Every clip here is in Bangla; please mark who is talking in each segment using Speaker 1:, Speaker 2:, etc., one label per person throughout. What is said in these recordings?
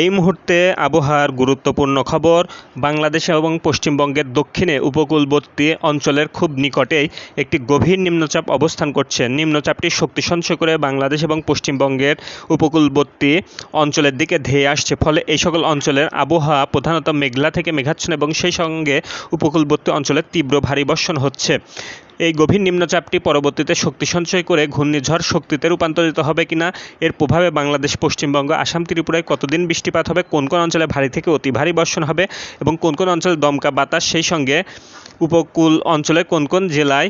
Speaker 1: এই মুহূর্তে আবহাওয়ার গুরুত্বপূর্ণ খবর, বাংলাদেশ এবং পশ্চিমবঙ্গের দক্ষিণে উপকূলবর্তী অঞ্চলের খুব নিকটেই একটি গভীর নিম্নচাপ অবস্থান করছে। নিম্নচাপটি শক্তি সঞ্চয় করে বাংলাদেশ এবং পশ্চিমবঙ্গের উপকূলবর্তী অঞ্চলের দিকে ধেয়ে আসছে। ফলে এই সকল অঞ্চলের আবহাওয়া প্রধানত মেঘলা থেকে মেঘাচ্ছন্ন এবং সেই সঙ্গে উপকূলবর্তী অঞ্চলে তীব্র ভারী বর্ষণ হচ্ছে। এই গভীর নিম্নচাপটি পরবর্তীতে শক্তি সঞ্চয় করে ঘূর্ণিঝড় শক্তিতে রূপান্তরিত হবে কিনা, এর প্রভাবে বাংলাদেশ, পশ্চিমবঙ্গ, আসাম, ত্রিপুরায় কতদিন বৃষ্টিপাত হবে, কোন কোন অঞ্চলে ভারী থেকে অতি ভারী বর্ষণ হবে এবং কোন কোন অঞ্চলে দমকা বাতাস, সেই সঙ্গে উপকূল অঞ্চলে কোন কোন জেলায়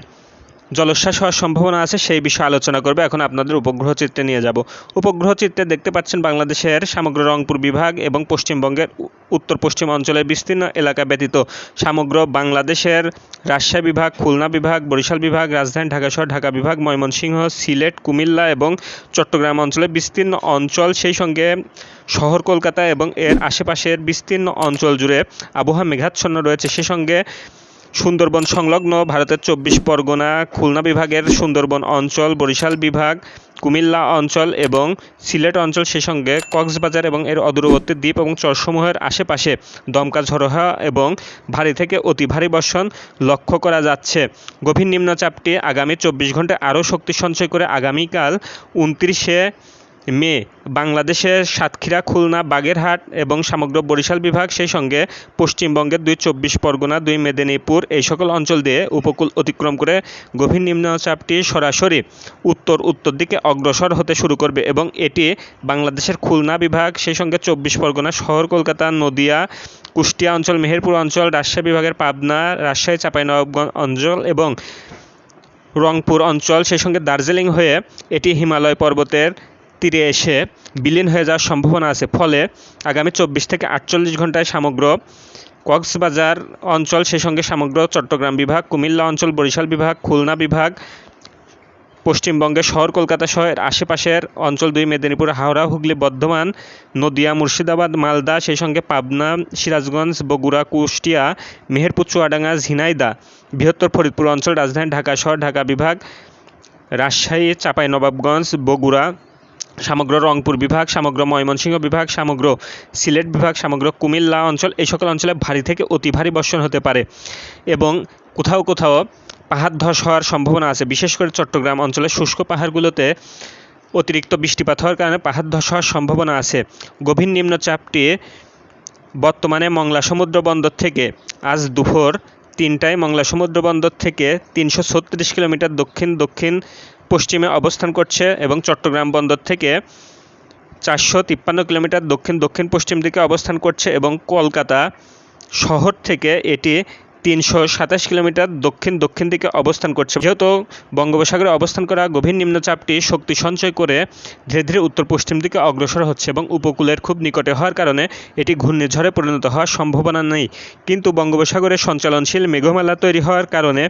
Speaker 1: জলোচ্ছ্বাস হওয়ার সম্ভাবনা আছে, সেই বিষয়ে আলোচনা করবে। এখন আপনাদের উপগ্রহ চিত্রে নিয়ে যাব। উপগ্রহ চিত্রে দেখতে পাচ্ছেন বাংলাদেশের সমগ্র রংপুর বিভাগ এবং পশ্চিমবঙ্গের উত্তর পশ্চিম অঞ্চলের বিস্তীর্ণ এলাকা ব্যতীত সমগ্র বাংলাদেশের রাজশাহী বিভাগ, খুলনা বিভাগ, বরিশাল বিভাগ, রাজধানী ঢাকা শহর ঢাকা বিভাগ, ময়মনসিংহ, সিলেট, কুমিল্লা এবং চট্টগ্রাম অঞ্চলের বিস্তীর্ণ অঞ্চল, সেই সঙ্গে শহর কলকাতা এবং এর আশেপাশের বিস্তীর্ণ অঞ্চল জুড়ে আবহাওয়া মেঘাচ্ছন্ন রয়েছে। সে সঙ্গে সুন্দরবন সংলগ্ন ভারতের চব্বিশ পরগনা খুলনা বিভাগের সুন্দরবন অঞ্চল, বরিশাল বিভাগ, কুমিল্লা অঞ্চল এবং সিলেট অঞ্চল সে সঙ্গে কক্সবাজার এবং এর অদূরবর্তী দ্বীপ এবং চরসমূহের আশেপাশে দমকা ঝড়োহা এবং ভারী থেকে অতি ভারী বর্ষণ লক্ষ্য করা যাচ্ছে। গভীর নিম্নচাপটি আগামী চব্বিশ ঘন্টায় আরও শক্তি সঞ্চয় করে আগামীকাল উনত্রিশে মে, বাংলাদেশের সাতক্ষীরা, খুলনা, বাগেরহাট এবং সমগ্র বরিশাল বিভাগ সেই সঙ্গে পশ্চিমবঙ্গের দুই চব্বিশ পরগনা, দুই মেদিনীপুর এই সকল অঞ্চল দিয়ে উপকূল অতিক্রম করে গভীর নিম্নচাপটি সরাসরি উত্তর উত্তর দিকে অগ্রসর হতে শুরু করবে এবং এটি বাংলাদেশের খুলনা বিভাগ, সেই সঙ্গে চব্বিশ পরগনা, শহর, কলকাতা, নদিয়া, কুষ্টিয়া অঞ্চল, মেহেরপুর অঞ্চল, রাজশাহী বিভাগের পাবনা, রাজশাহী, চাঁপাইনবাবগঞ্জ অঞ্চল এবং রংপুর অঞ্চল, সেই সঙ্গে দার্জিলিং হয়ে এটি হিমালয় পর্বতের তীরে এসে বিলীন হয়ে যাওয়ার সম্ভাবনা আছে। ফলে আগামী চব্বিশ থেকে আটচল্লিশ ঘন্টায় সমগ্র কক্সবাজার অঞ্চল, সেই সঙ্গে সমগ্র চট্টগ্রাম বিভাগ, কুমিল্লা অঞ্চল, বরিশাল বিভাগ, খুলনা বিভাগ পশ্চিমবঙ্গের শহর, কলকাতা শহরের আশেপাশের অঞ্চল দুই, মেদিনীপুর, হাওড়া, হুগলি, বর্ধমান, নদিয়া, মুর্শিদাবাদ, মালদা, সেই সঙ্গে পাবনা, সিরাজগঞ্জ, বগুড়া, কুষ্টিয়া, মেহেরপুর, চুয়াডাঙ্গা, ঝিনাইদা, বৃহত্তর ফরিদপুর অঞ্চল, রাজধানী ঢাকা শহর ঢাকা বিভাগ, রাজশাহী, চাঁপাইনবাবগঞ্জ, বগুড়া সমগ্র রংপুর বিভাগ, সমগ্র ময়মনসিংহ বিভাগ, সমগ্র সিলেট বিভাগ, সমগ্র কুমিল্লা অঞ্চল, এই সকল অঞ্চলে ভারী থেকে অতি ভারী বর্ষণ হতে পারে। এবং কোথাও কোথাও পাহাড় ধস হওয়ার সম্ভাবনা আছে। বিশেষ করে চট্টগ্রাম অঞ্চলের শুষ্ক পাহাড়গুলোতে অতিরিক্ত বৃষ্টিপাত হওয়ার কারণে পাহাড় ধস হওয়ার সম্ভাবনা আছে। গভীর নিম্নচাপটি বর্তমানে মংলা সমুদ্র বন্দর থেকে আজ দুপুর তিনটায় মংলা সমুদ্র বন্দর থেকে তিনশো ছত্রিশ কিলোমিটার দক্ষিণ দক্ষিণ, পশ্চিমে অবস্থান করছে এবং চট্টগ্রাম বন্দর থেকে চারশো তিপ্পান্ন কিলোমিটার দক্ষিণ দক্ষিণ, পশ্চিম দিকে অবস্থান করছে এবং কলকাতা শহর থেকে এটি তিনশো সাতাশ কিলোমিটার দক্ষিণ দক্ষিণ দিকে অবস্থান করছে। যেহেতু বঙ্গোপসাগরে অবস্থান করা গভীর নিম্নচাপটি শক্তি সঞ্চয় করে ধীরে ধীরে উত্তর পশ্চিম দিকে অগ্রসর হচ্ছে এবং উপকূলের খুব নিকটে হওয়ার কারণে এটি ঘূর্ণিঝড়ে পরিণত হওয়ার সম্ভাবনা নেই। কিন্তু বঙ্গোপসাগরে সঞ্চালনশীল মেঘমালা তৈরি হওয়ার কারণে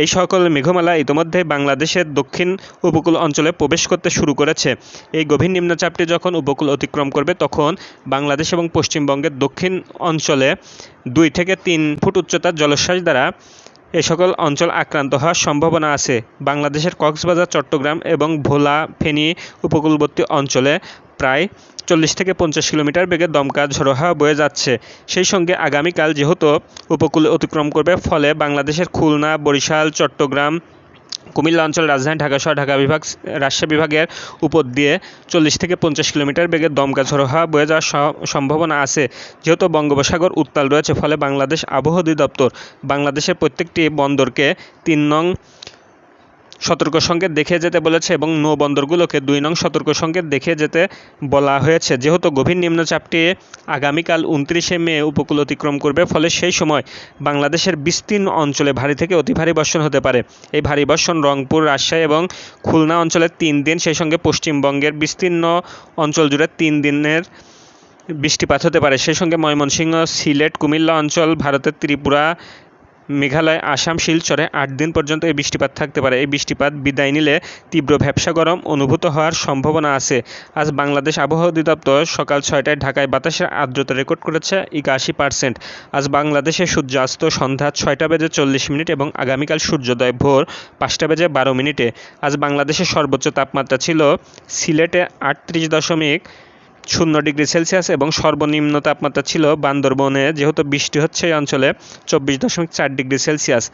Speaker 1: এই সকল মেঘমালা ইতিমধ্যে বাংলাদেশের দক্ষিণ উপকূল অঞ্চলে প্রবেশ করতে শুরু করেছে। এই গভীর নিম্নচাপটি যখন উপকূল অতিক্রম করবে, তখন বাংলাদেশ এবং পশ্চিমবঙ্গের দক্ষিণ অঞ্চলে দুই থেকে তিন ফুট উচ্চতার জলোচ্ছ্বাস দ্বারা এ সকল অঞ্চল আক্রান্ত হওয়ার সম্ভাবনা আছে। বাংলাদেশের কক্সবাজার, চট্টগ্রাম এবং ভোলা ফেনী উপকূলবর্তী অঞ্চলে প্রায় চল্লিশ থেকে পঞ্চাশ কিলোমিটার বেগে দমকা হাওয়া বয়ে যাচ্ছে। সেই সঙ্গে আগামীকাল যেহেতু উপকূলে অতিক্রম করবে, ফলে বাংলাদেশের খুলনা, বরিশাল, চট্টগ্রাম, কুমিল্লা অঞ্চল, রাজধানী ঢাকা শহর ঢাকা বিভাগ, রাজশাহী বিভাগের উপর দিয়ে চল্লিশ থেকে পঞ্চাশ কিলোমিটার বেগে দমকা ঝোড়ো বয়ে যাওয়ার সম্ভাবনা আছে। যেহেতু বঙ্গোপসাগর উত্তাল রয়েছে, ফলে বাংলাদেশ আবহাওয়া অধিদপ্তর বাংলাদেশের প্রত্যেকটি বন্দরকে তিন নং সতর্ক সংকেত দেখে যেতে বলেছে এবং নৌ বন্দরগুলোকে দুই নং সতর্ক সংকেত দেখে যেতে বলা হয়েছে। যেহেতু গভীর নিম্নচাপটি আগামীকাল উনত্রিশে মে উপকূল অতিক্রম করবে, ফলে সেই সময় বাংলাদেশের বিস্তীর্ণ অঞ্চলে ভারী থেকে অতি ভারী বর্ষণ হতে পারে। এই ভারী বর্ষণ রংপুর, রাজশাহী এবং খুলনা অঞ্চলে তিন দিন, সেই সঙ্গে পশ্চিমবঙ্গের বিস্তীর্ণ অঞ্চল জুড়ে তিন দিনের বৃষ্টিপাত হতে পারে। সেই সঙ্গে ময়মনসিংহ, সিলেট, কুমিল্লা অঞ্চল, ভারতের ত্রিপুরা মেঘালয়, আসাম, শিলচরে আট দিন পর্যন্ত এই বৃষ্টিপাত থাকতে পারে। এই বৃষ্টিপাত বিদায় নিলে তীব্র ভ্যাবসা গরম অনুভূত হওয়ার সম্ভাবনা আছে। আজ বাংলাদেশ আবহাওয়া অধিদপ্তর সকাল ছয়টায় ঢাকায় বাতাসের আর্দ্রতা রেকর্ড করেছে একাশি পার্সেন্ট। আজ বাংলাদেশে সূর্যাস্ত সন্ধ্যা ছয়টা বেজে চল্লিশ মিনিট এবং আগামীকাল সূর্যোদয় ভোর পাঁচটা বেজে বারো মিনিটে। আজ বাংলাদেশের সর্বোচ্চ তাপমাত্রা ছিল সিলেটে আটত্রিশ দশমিক শূন্য ডিগ্রি সেলসিয়াস এবং সর্বনিম্ন তাপমাত্রা ছিল বান্দরবনে, যেহেতু বৃষ্টি হচ্ছে এই অঞ্চলে, চব্বিশ দশমিক চার ডিগ্রি সেলসিয়াস।